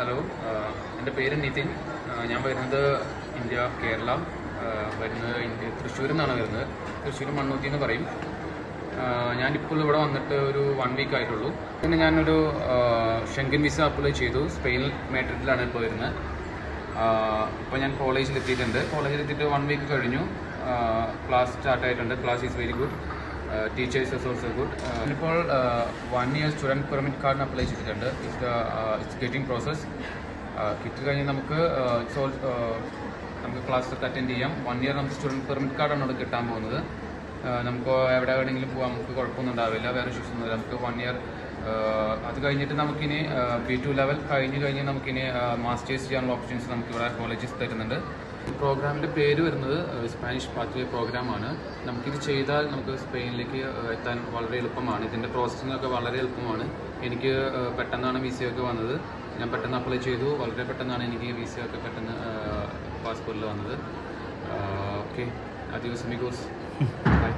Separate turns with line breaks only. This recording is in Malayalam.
ഹലോ എന്റെ പേര് നിതിൻ. ഞാൻ വരുന്നത് ഇന്ത്യ കേരള. വരുന്നത് ഇന്ത്യ തൃശ്ശൂരിൽ നിന്നാണ് വരുന്നത്. തൃശ്ശൂർ മണ്ണൂത്തി എന്ന് പറയും. ഞാനിപ്പോൾ ഇവിടെ വന്നിട്ട് ഒരു വൺ വീക്ക് ആയിട്ടുള്ളൂ. പിന്നെ ഞാനൊരു ഷെങ്കൻ വിസ അപ്ലൈ ചെയ്തു. സ്പെയിൻ മാട്രിഡിലാണ് ഇപ്പോൾ വരുന്നത്. ഇപ്പോൾ ഞാൻ കോളേജിൽ എത്തിയിട്ടുണ്ട്. കോളേജിൽ എത്തിയിട്ട് വൺ വീക്ക് കഴിഞ്ഞു. Class സ്റ്റാർട്ടായിട്ടുണ്ട് class is very good teachers also good ഇപ്പോൾ വൺ ഇയർ സ്റ്റുഡന്റ് പെർമിറ്റ് കാർഡിന് അപ്ലൈ ചെയ്തിട്ടുണ്ട്. ഇറ്റ്സ് ഇറ്റ്സ് ഗെറ്റിംഗ് പ്രോസസ് കിട്ടി കഴിഞ്ഞ് നമുക്ക് uh, it's all, uh, നമുക്ക് ക്ലാസ് ഒക്കെ അറ്റൻഡ് ചെയ്യാം. വൺ ഇയർ നമുക്ക് സ്റ്റുഡന്റ് പെർമിറ്റ് കാർഡാണ് അവിടെ കിട്ടാൻ പോകുന്നത്. Uh, നമുക്ക് എവിടെ വേണമെങ്കിലും പോകാം നമുക്ക് കുഴപ്പമൊന്നും ഉണ്ടാവില്ല. വേറെ ഇഷ്യൂസ് ഒന്നുമില്ല. നമുക്ക് വൺ ഇയർ അത് കഴിഞ്ഞിട്ട് നമുക്കിനി ബി ടു ലെവൽ കഴിഞ്ഞ് കഴിഞ്ഞ് നമുക്കിനി മാസ്റ്റേഴ്സ് ചെയ്യാനുള്ള ഓപ്ഷൻസ് നമുക്ക് ഇവിടെ കോളേജസ് തരുന്നുണ്ട്. പ്രോഗ്രാമിന്റെ പേര് വരുന്നത് സ്പാനിഷ് പാത്വേ പ്രോഗ്രാമാണ് നമുക്കിത് ചെയ്താൽ നമുക്ക് സ്പെയിനിലേക്ക് എത്താൻ വളരെ എളുപ്പമാണ്. ഇതിന്റെ പ്രോസസ്സിംഗ് ഒക്കെ വളരെ എളുപ്പമാണ്. എനിക്ക് പെട്ടെന്നാണ് വിസ ഒക്കെ വന്നത്. ഞാൻ പെട്ടെന്ന് അപ്ലൈ ചെയ്തു. വളരെ പെട്ടെന്നാണ് എനിക്ക് വിസ ഒക്കെ പെട്ടെന്ന് പാസ്പോർട്ടിൽ വന്നത്. ഓക്കെ അധികം ബൈ